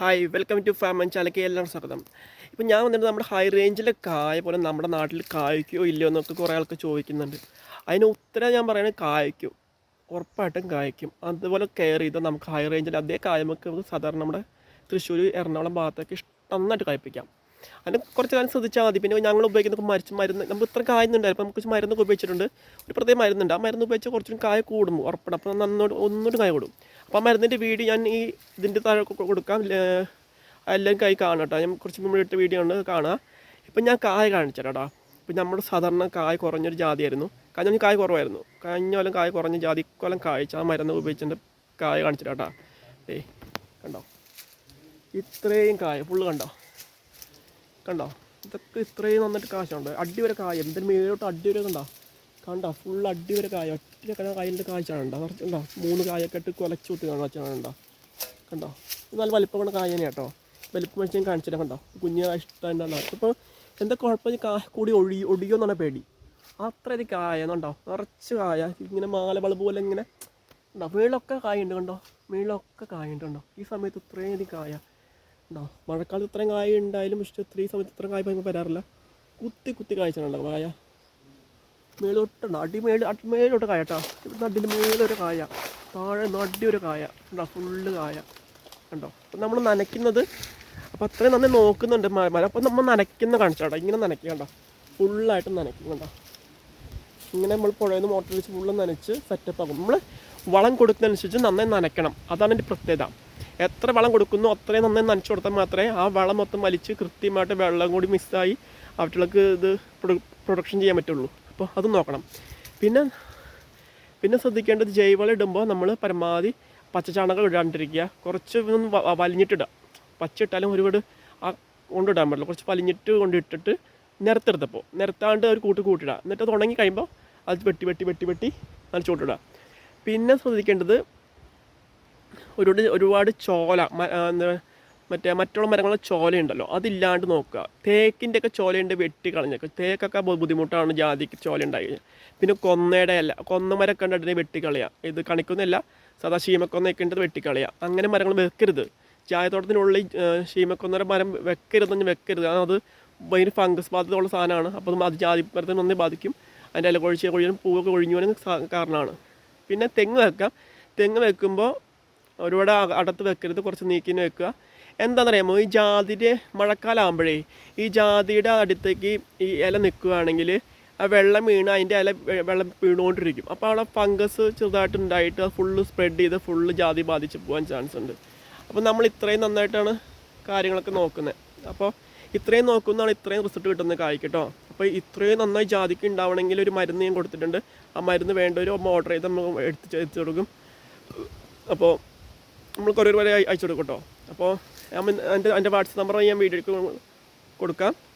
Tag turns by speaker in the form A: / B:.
A: Hi welcome to farm and ചാലക്ക് എല്ലാവർക്കും സ്വാഗതം. ഇപ്പം ഞാൻ വന്നിട്ട് നമ്മുടെ ഹൈ റേഞ്ചിലെ കായ പോലെ നമ്മുടെ നാട്ടിൽ കായ്ക്കോ ഇല്ലയോ എന്നൊക്കെ കുറേ ആൾക്ക് ചോദിക്കുന്നുണ്ട്. അതിന് ഉത്തരം ഞാൻ പറയുന്നത് കായ്ക്കും. ഉറപ്പായിട്ടും കായ്ക്കും. അതുപോലെ കെയർ ചെയ്താൽ നമുക്ക് ഹൈ റേഞ്ചിൽ അതേ കായ നമുക്ക് സാധാരണ നമ്മുടെ തൃശ്ശൂർ എറണാകുളം ഭാഗത്തൊക്കെ നന്നായിട്ട് കായ്പ്പിക്കാം. അതിന് കുറച്ച് കാലം ശ്രദ്ധിച്ചാൽ മതി. പിന്നെ ഞങ്ങൾ ഉപയോഗിക്കുന്ന മരിച്ച് മരുന്ന് നമുക്ക് ഇത്ര കായുന്നുണ്ടായിരുന്നു. അപ്പം നമുക്ക് മരുന്നൊക്കെ ഉപയോഗിച്ചിട്ടുണ്ട്. ഒരു പ്രത്യേക മരുന്നുണ്ട്. ആ മരുന്ന് ഉപയോഗിച്ച് കുറച്ചും കായ കൂടും ഉറപ്പാണ് അപ്പോൾ നന്നോട് ഒന്നുകൂടി കായ കൂടും. അപ്പോൾ ആ മരുന്നിന്റെ വീഡിയോ ഞാൻ ഈ ഇതിന്റെ താഴെ കൊടുക്കാം. എല്ലാം കൈ കാണാം കേട്ടോ. ഞാൻ കുറച്ച് മുമ്പ് ഇട്ട വീഡിയോ ഉണ്ട് കാണാം. ഇപ്പം ഞാൻ കായ കാണിച്ചു കേട്ടോ. ഇപ്പം നമ്മുടെ സാധാരണ കായ കുറഞ്ഞൊരു ജാതിയായിരുന്നു. കഴിഞ്ഞ കായ കുറവായിരുന്നു. കഴിഞ്ഞ കൊല്ലം കായ കുറഞ്ഞ ജാതി കൊല്ലം കായ്ച്ച ആ മരുന്ന് ഉപയോഗിച്ചിട്ട് കായ കാണിച്ചു കേട്ടോ. ഏയ് കണ്ടോ? ഇത്രയും കായ ഫുള്ള് കണ്ടോ? കണ്ടോ? ഇതൊക്കെ ഇത്രയും നന്നിട്ട് കാശുണ്ട്. അടി വരെ കായ. എന്തൊരു മേലോട്ട് അടി വരെ കണ്ടോ? കണ്ടോ? ഫുൾ അടി വരെ കായ. ഒറ്റ കട കായലിന്റെ കാഴ്ചയാണ് ഉണ്ടോ കണ്ടോ? മൂന്ന് കായൊക്കെ ഇട്ട് കുലച്ചു വിട്ട് കാണാച്ചാണ് ഉണ്ടോ കണ്ടോ? ഇത് നല്ല വലിപ്പമുള്ള കായ തന്നെയാണ് കേട്ടോ. വലിപ്പം വെച്ച് കാണിച്ചില്ല കണ്ടോ? കുഞ്ഞ് ഇഷ്ടമുണ്ടോ ഇപ്പോൾ എന്താ കുഴപ്പം? കായ കൂടി ഒഴി ഒടിയോ എന്നാണ് പേടി. അത്രയധികം കായ കണ്ടോ? നിറച്ച് കായ. ഇങ്ങനെ മാല പോലെ ഇങ്ങനെ. ഉണ്ടോ മേളൊക്കെ കായുണ്ട് കണ്ടോ? മേളൊക്കെ കായുണ്ട് കണ്ടോ? ഈ സമയത്ത് ഇത്രയും കായ. ഉണ്ടോ മഴക്കാലത്ത് ഇത്രയും കായ ഉണ്ടായാലും പക്ഷേ ഇത്രയും സമയത്ത് ഇത്രയും കായ ഭയങ്കര വരാറില്ല. കുത്തി കുത്തി കായ്ച്ചാണല്ലോ കായ? മേലോട്ടുണ്ടോ അടിമേൽ അടിമേലോട്ട് കായ കേട്ടോ ഇവിടെ അടിയിൽ മേലൊരു കായ താഴെ നടി ഒരു കായ ഉണ്ടോ ഫുള്ള് കായ. ഉണ്ടോ അപ്പം നമ്മൾ നനയ്ക്കുന്നത് അപ്പം അത്രയും നന്നായി നോക്കുന്നുണ്ട് മരം. അപ്പം നമ്മൾ നനയ്ക്കുന്ന കാണിച്ചാട്ടോ ഇങ്ങനെ നനയ്ക്കണ്ടോ കണ്ടോ? ഫുള്ളായിട്ട് നനയ്ക്കുന്നുണ്ടോ ഇങ്ങനെ നമ്മൾ പുഴയിൽ നിന്ന് മോട്ടർ വെച്ച് ഫുള്ള് നനച്ച് സെറ്റപ്പ് ആക്കും. നമ്മൾ വളം കൊടുക്കുന്നതനുസരിച്ച് നന്നായി നനയ്ക്കണം. അതാണ് എന്റെ പ്രത്യേകത. എത്ര വളം കൊടുക്കുന്നു അത്രയും നന്നായി നനച്ചു കൊടുത്താൽ മാത്രമേ ആ വളം മൊത്തം വലിച്ച് കൃത്യമായിട്ട് വെള്ളം കൂടി മിസ്സായി അവറ്റുകൾക്ക് ഇത് പ്രൊഡക്ഷൻ ചെയ്യാൻ പറ്റുള്ളൂ. അപ്പോൾ അത് നോക്കണം. പിന്നെ പിന്നെ ശ്രദ്ധിക്കേണ്ടത് ജൈവവളം ഇടുമ്പോൾ നമ്മൾ പരമാവധി പച്ചച്ചാണകം ഇടാണ്ടിരിക്കുക. കുറച്ച് ഒന്ന് വലിഞ്ഞിട്ടിടുക. പച്ച ഇട്ടാലും ഒരുപാട് ആ കൊണ്ടിടാൻ പാടില്ല. കുറച്ച് വലിഞ്ഞിട്ട് കൊണ്ടിട്ടിട്ട് നിരത്തെടുത്തപ്പോൾ നിരത്താണ്ട് ഒരു കൂട്ട് കൂട്ടിടുക എന്നിട്ട് അത് ഉണങ്ങി കഴിയുമ്പോൾ അത് വെട്ടി വെട്ടി വെട്ടി വെട്ടി നനച്ചോട്ടിടുക പിന്നെ ശ്രദ്ധിക്കേണ്ടത് ഒരുപാട് ഒരുപാട് ചോല മറ്റേ മറ്റുള്ള മരങ്ങളുടെ ചോലയുണ്ടല്ലോ അതില്ലാണ്ട് നോക്കുക. തേക്കിന്റെ ഒക്കെ ചോലയുണ്ട് വെട്ടി കളഞ്ഞേക്കുക തേക്കൊക്കെ ബുദ്ധിമുട്ടാണ് ജാതിക്ക് ചോല ഉണ്ടായി പിന്നെ കൊന്നയുടെ അല്ല കൊന്ന മരം കണ്ടിട്ട് വെട്ടിക്കളയുക ഇത് കണിക്കുന്നില്ല സാധാ ശീമക്കൊന്നയൊക്കെ ഉണ്ട് വെട്ടിക്കളയുക അങ്ങനെ മരങ്ങൾ വെക്കരുത്. ചായത്തോട്ടത്തിനുള്ളിൽ ശീമക്കൊന്നര മരം വെക്കരുതെന്ന് വെക്കരുത്. കാരണം അത് ഭയങ്കര ഫംഗസ് ബാധിതമുള്ള സാധനമാണ്. അപ്പോൾ അത് ജാതി മരത്തിന് ഒന്നേ ബാധിക്കും. അതിന്റെ ഇല കൊഴിച്ച് കൊഴിയാനും പൂവൊക്കെ കൊഴിഞ്ഞു പോകാനും കാരണമാണ്. പിന്നെ തെങ്ങ് വെക്കാം. തെങ്ങ് വെക്കുമ്പോൾ ഒരുപാട് അടുത്ത് വെക്കരുത് കുറച്ച് നീക്കിന് വെക്കുക. എന്താണെന്നറിയാമോ? ഈ ജാതിയുടെ മഴക്കാലാകുമ്പോഴേ ഈ ജാതിയുടെ അടുത്തേക്ക് ഈ ഇല നിൽക്കുകയാണെങ്കിൽ ആ വെള്ളം വീണ് അതിന്റെ ഇല വെള്ളം വീണുകൊണ്ടിരിക്കും. അപ്പോൾ അവിടെ ഫംഗസ് ചെറുതായിട്ട് ഉണ്ടായിട്ട് ഫുള്ള് സ്പ്രെഡ് ചെയ്ത് ഫുള്ള് ജാതി ബാധിച്ച് പോകാൻ ചാൻസ് ഉണ്ട്. അപ്പോൾ നമ്മൾ ഇത്രയും നന്നായിട്ടാണ് കാര്യങ്ങളൊക്കെ നോക്കുന്നത്. അപ്പോൾ ഇത്രയും നോക്കുന്നതാണ് ഇത്രയും റിസൾട്ട് കിട്ടുന്നത് കായ്ക്ക് കേട്ടോ. അപ്പോൾ ഇത്രയും നന്നായി ജാതിക്ക് ഉണ്ടാവണമെങ്കിൽ ഒരു മരുന്ന് ഞാൻ കൊടുത്തിട്ടുണ്ട്. ആ മരുന്ന് വേണ്ടവർ ഓർഡർ ചെയ്ത് നമ്മൾ എടുത്ത് എത്തിച്ചു കൊടുക്കും. അപ്പോൾ നമ്മൾ കൊറിയർ വരെ അയ- അയച്ചു കൊടുക്കും കേട്ടോ. അപ്പോൾ എന്റെ എന്റെ വാട്സപ്പ് നമ്പർ ഞാൻ വീഡിയോക്ക് കൊടുക്കാം.